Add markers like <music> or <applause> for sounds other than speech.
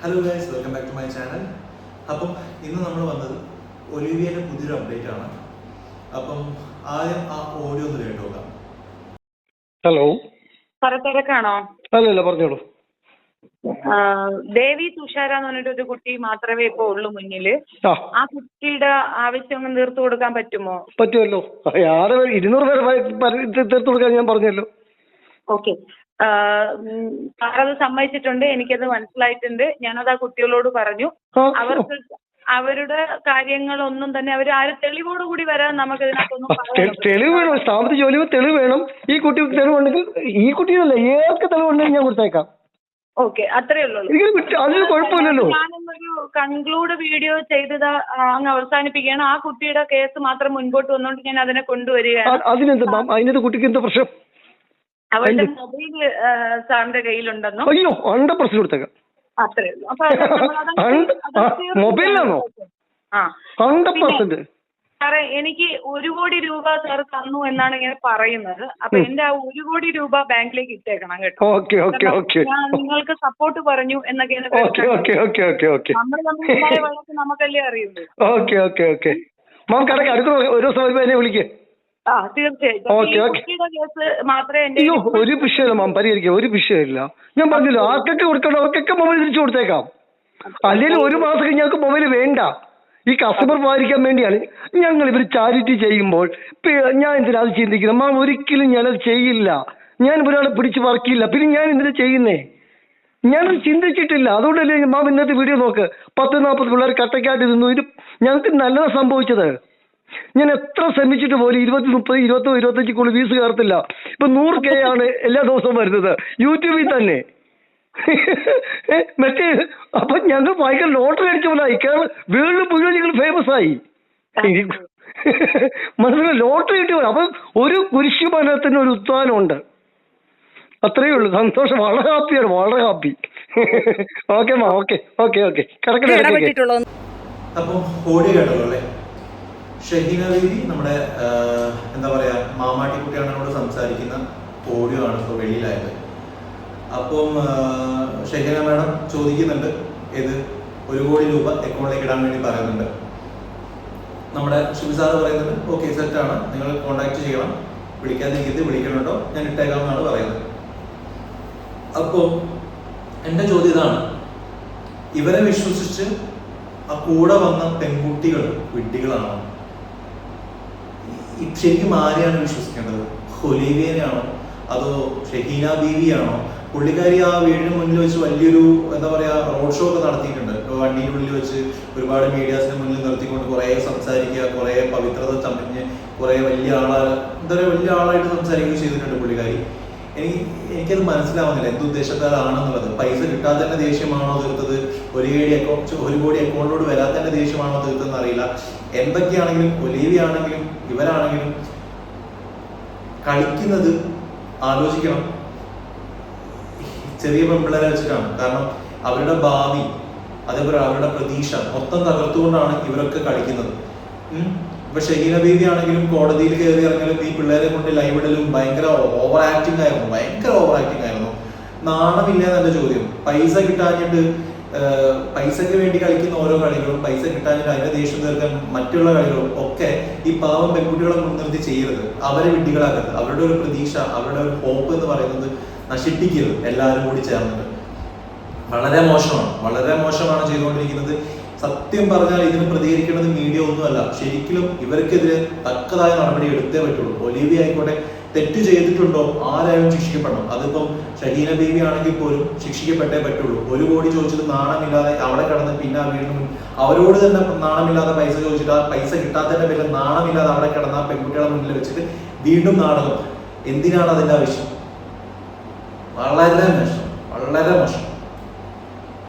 Hello guys welcome back to my channel അപ്പം ഇന്ന് നമ്മൾ വന്നത് ഒലിവിയയുടെ പുതിയൊരു അപ്ഡേറ്റ് ആണ്. അപ്പം ആദ്യം ആ ഓഡിയോ ഒന്ന് കേട്ടോക്കാം ഹലോ തിരക്കാണോ അല്ലല്ല പറഞ്ഞോളൂ. ദേവി തുഷാര എന്ന് പറഞ്ഞിട്ട് ഒരു കുട്ടി മാത്രമേ ഇപ്പൊ ഉള്ളൂ മുന്നിൽ. ആ. കുട്ടിയുടെ ആവശ്യം ഒന്ന് തീർത്തു കൊടുക്കാൻ പറ്റുമോ? പറ്റുമല്ലോ. ആറ് ഇരുന്നൂറ് പേരെ തീർത്ത് കൊടുക്കാൻ ഞാൻ പറഞ്ഞല്ലോ. ഓക്കെ. സാറത് സമ്മതിച്ചിട്ടുണ്ട് എനിക്കത് മനസ്സിലായിട്ടുണ്ട്. ഞാനത് ആ കുട്ടികളോട് പറഞ്ഞു. അവർക്ക് അവരുടെ കാര്യങ്ങളൊന്നും തന്നെ അവർ ആരും തെളിവോട് കൂടി വരാൻ നമുക്ക് ഇതിനകത്തൊന്നും തെളിവ് വേണം. സ്ഥാപനത്തിൽ ജോലി തെളിവ് വേണം. ഈ കുട്ടി തെളിവുണ്ടെങ്കിൽ ഈ കുട്ടിയല്ല ഏതൊക്കെ തെളിവുണ്ടെങ്കിൽ ഞാൻ കൊടുത്തേക്കാം. ഓക്കെ അത്രേ ഉള്ളൂ. അതിന് കുഴപ്പമില്ലല്ലോ. ഞാനൊന്നൊരു കൺക്ലൂഡ് വീഡിയോ ചെയ്തത് അങ്ങ് അവസാനിപ്പിക്കുകയാണ്. ആ കുട്ടിയുടെ കേസ് മാത്രം മുൻപോട്ട് വന്നുകൊണ്ട് ഞാൻ അതിനെ കൊണ്ടുവരികയാണ്. അതിനെന്ത് മാം അതിനകത്ത് കുട്ടിക്ക് എന്താ പ്രശ്നം? അവരുടെ മൊബൈൽ സാറിന്റെ കയ്യിലുണ്ടെന്നോ? അയ്യോ ഹൺഡ്രഡ് പെർസെന്റ് കൊടുത്തേക്കാം. അത്രേ ഉള്ളൂ. അപ്പൊ മൊബൈലിലാണോ? ഹൺഡ്രഡ് പെർസെന്റ് സാറേ എനിക്ക് ഒരു കോടി രൂപ സാർ തന്നു എന്നാണ് ഇങ്ങനെ പറയുന്നത്. അപ്പൊ. എന്റെ ആ ഒരു കോടി രൂപ ബാങ്കിലേക്ക് ഇട്ടേക്കണം കേട്ടോ. Okay okay okay. ഞാൻ നിങ്ങൾക്ക് സപ്പോർട്ട് പറഞ്ഞു എന്നൊക്കെയാണ് നമ്മൾ തമ്മിൽ വഴക്ക് നമുക്കല്ലേ അറിയുന്നത് <laughs> ഓക്കെ ഓക്കെ ഓക്കെ. മാം കടക്ക് അടുത്ത ഒരു ദിവസം വരുമ്പോൾ എന്നെ വിളിക്കേ. ആ തീർച്ചയായിട്ടും. ഓക്കേ, ഈ ഓക്കേ. കുട്ടിയുടെ കേസ് മാത്രമേ എന്റെ അയ്യോ ഒരു വിഷയമില്ല മാം പരിഹരിക്കാം ഒരു വിഷയമില്ല ഞാൻ പറഞ്ഞല്ലോ ആർക്കൊക്കെ കൊടുക്കണോ അവർക്കൊക്കെ മൊബൈൽ തിരിച്ചു കൊടുത്തേക്കാം. അല്ലെങ്കിൽ ഒരു മാസം കഴിഞ്ഞാൽ ഞങ്ങൾക്ക് മൊബൈൽ വേണ്ട. ഈ കസ്റ്റമർ പാലിക്കാൻ വേണ്ടിയാണ് ഞങ്ങൾ ഇവർ ചാരിറ്റി ചെയ്യുമ്പോൾ പി- ഞാൻ എന്തിനാ അത് ചിന്തിക്കുന്നത്? മാം ഒരിക്കലും ഞാനത് ചെയ്യില്ല. ഞാൻ ഒരാളെ പിടിച്ച് വർക്കില്ല പിന്നെ ഞാൻ എന്തിനാ ചെയ്യുന്നേ? ഞാനത് ചിന്തിച്ചിട്ടില്ല. അതുകൊണ്ടല്ലേ മാം ഇന്നത്തെ വീഡിയോ നോക്ക്. പത്ത് നാൽപ്പത് പിള്ളേർ കട്ടക്കാട്ട് നിന്നു. ഇത് ഞങ്ങൾക്ക് നല്ലതാണ് സംഭവിച്ചത്. ഞാൻ എത്ര ശ്രമിച്ചിട്ട് പോലും ഇരുപത്തി മുപ്പത് ഇരുപത്തോ ഇരുപത്തഞ്ചിക്കുള്ളിൽ ഫീസ് കയറത്തില്ല. ഇപ്പൊ നൂറ് കെ ആണ് എല്ലാ ദിവസവും വരുന്നത്. യൂട്യൂബിൽ തന്നെ. മറ്റേ അപ്പൊ ഞങ്ങൾ ഭയങ്കര ലോട്ടറി അടിച്ച പോലായി കേരള വേൾഡ് മുഴുവൻ ഞങ്ങൾ ഫേമസ് ആയി. മനസ്സിലായി ലോട്ടറി കിട്ടി പോലെ. അപ്പൊ ഒരു കുരിശുമനത്തിന് ഒരു ഉത്ഥാനമുണ്ട് അത്രയേ ഉള്ളൂ. സന്തോഷം. വളരെ ഹാപ്പിയാണ് വളരെ ഹാപ്പി ഓക്കെ മാ. ഓക്കെ ഓക്കെ ഓക്കെ കിടക്കണേ അപ്പൊ ഓടി കേട്ടോ അല്ലേ ഷഹീന ബീവി നമ്മുടെ എന്താ പറയാ മാമാട്ടിക്കുട്ടിയാണോട് സംസാരിക്കുന്ന ഓഡിയോ ആണ് ഇപ്പോൾ വെളിയിലായത്. അപ്പം ഷഹീന മാഡം ചോദിക്കുന്നുണ്ട് ഏത് ഒരു കോടി രൂപ അക്കൗണ്ടിലേക്ക് ഇടാൻ വേണ്ടി പറയുന്നുണ്ട്. നമ്മുടെ ഷിബി സാറ് പറയുന്നത് ഓക്കെ ആണ്. നിങ്ങൾ കോൺടാക്ട് ചെയ്യണം. വിളിക്കാതിരിക്കരുത് വിളിക്കണുണ്ടോ? ഞാൻ ഇട്ടേക്കാം എന്നാണ് പറയുന്നത്. അപ്പോൾ എന്റെ ചോദ്യം ഇതാണ്. ഇവരെ വിശ്വസിച്ച് ആ കൂടെ വന്ന പെൺകുട്ടികൾ വിഡ്ഢികളാണോ? ഈ- ശരിക്കും ആരെയാണ് വിശ്വസിക്കേണ്ടത്? ഹൊലീവിയനെയാണോ? അതോ ഷഹീന ബീവിയാണോ? പുള്ളിക്കാരി ആ വീടിന് മുന്നിൽ വെച്ച് വലിയൊരു എന്താ പറയാ റോഡ് ഷോ ഒക്കെ നടത്തിയിട്ടുണ്ട്. ഉള്ളിൽ വെച്ച് ഒരുപാട് മീഡിയാസിന് മുന്നിൽ നിർത്തിക്കൊണ്ട് കുറെ സംസാരിക്കുക കുറെ പവിത്രത ചമഞ്ഞ് കുറെ വലിയ ആളാ എന്താ പറയുക വലിയ ആളായിട്ട് സംസാരിക്കുകയും ചെയ്തിട്ടുണ്ട് പുള്ളിക്കാരി. എനിക്ക് എനിക്കത് മനസ്സിലാവുന്നില്ല. എന്ത് ഉദ്ദേശത്താലാണെന്നുള്ളത് പൈസ കിട്ടാത്തതിന്റെ ദേഷ്യമാണോ തീർത്തത്? ഒരു കോടി അക്കൗണ്ട് ഒരു കോടി അക്കൗണ്ടിലോട് വരാത്തതിന്റെ ദേഷ്യമാണോ തീർത്തതെന്ന് അറിയില്ല. എന്തൊക്കെയാണെങ്കിലും ഒലീവിയാണെങ്കിലും ഇവരാണെങ്കിലും കളിക്കുന്നത് ആലോചിക്കണം. ചെറിയ പെൺപിള്ളേരെ വെച്ചിട്ടാണ്. കാരണം അവരുടെ ഭാവി അതേപോലെ അവരുടെ പ്രതീക്ഷ മൊത്തം തകർത്തുകൊണ്ടാണ് ഇവരൊക്കെ കളിക്കുന്നത്. ഇപ്പൊ ഷഹീന ബീവി ആണെങ്കിലും കോടതിയിൽ കയറി ഇറങ്ങലും ഈ പിള്ളേരെ കൊണ്ട് ലൈവ് ഇടലും ഭയങ്കര ഓവർ ആക്ടിങ് ആയിരുന്നു. ഭയങ്കര ഓവർ ആക്ടിങ് ആയിരുന്നു. നാണമില്ല എന്നല്ല ചോദ്യം. പൈസ കിട്ടാഞ്ഞിട്ട് പൈസക്ക് വേണ്ടി കളിക്കുന്ന ഓരോ കളികളും പൈസ കിട്ടാഞ്ഞിട്ട് അതിന്റെ ദേഷ്യം തീർക്കാൻ മറ്റുള്ള കളികളും ഒക്കെ ഈ പാവം പെൺകുട്ടികളെ മുൻനിർത്തി ചെയ്യരുത്. അവരെ വിഡ്ഢികളാക്കരുത്. അവരുടെ ഒരു പ്രതീക്ഷ അവരുടെ ഒരു ഹോപ്പ് എന്ന് പറയുന്നത് നശിപ്പിക്കരുത്. എല്ലാവരും കൂടി ചേർന്നിട്ട്. വളരെ മോശമാണ്. വളരെ മോശമാണ് ചെയ്തുകൊണ്ടിരിക്കുന്നത്. സത്യം പറഞ്ഞാൽ ഇതിന് പ്രതികരിക്കേണ്ടത് മീഡിയ ഒന്നുമല്ല. ശരിക്കും ഇവർക്കെതിരെ തക്കതായ നടപടി എടുത്തേ പറ്റുള്ളൂ. ഒലീവി ആയിക്കോട്ടെ തെറ്റ് ചെയ്തിട്ടുണ്ടോ ആരായാലും ശിക്ഷിക്കപ്പെടണം. അതിപ്പം ഷഹീന ബേബി ആണെങ്കിൽ പോലും ശിക്ഷിക്കപ്പെട്ടേ പറ്റുള്ളൂ. ഒരു കോടി ചോദിച്ചിട്ട് നാണമില്ലാതെ അവിടെ കിടന്ന് പിന്നെ വീടിന് അവരോട് തന്നെ നാണമില്ലാതെ പൈസ ചോദിച്ചിട്ട് പൈസ കിട്ടാത്തതിന്റെ പേരിൽ നാണമില്ലാതെ അവിടെ കിടന്ന ആ പെൺകുട്ടികളെ മുന്നിൽ വെച്ചിട്ട് വീണ്ടും നാടകം എന്തിനാണ് അതിന്റെ ആവശ്യം? വളരെ മോശം. വളരെ മോശം.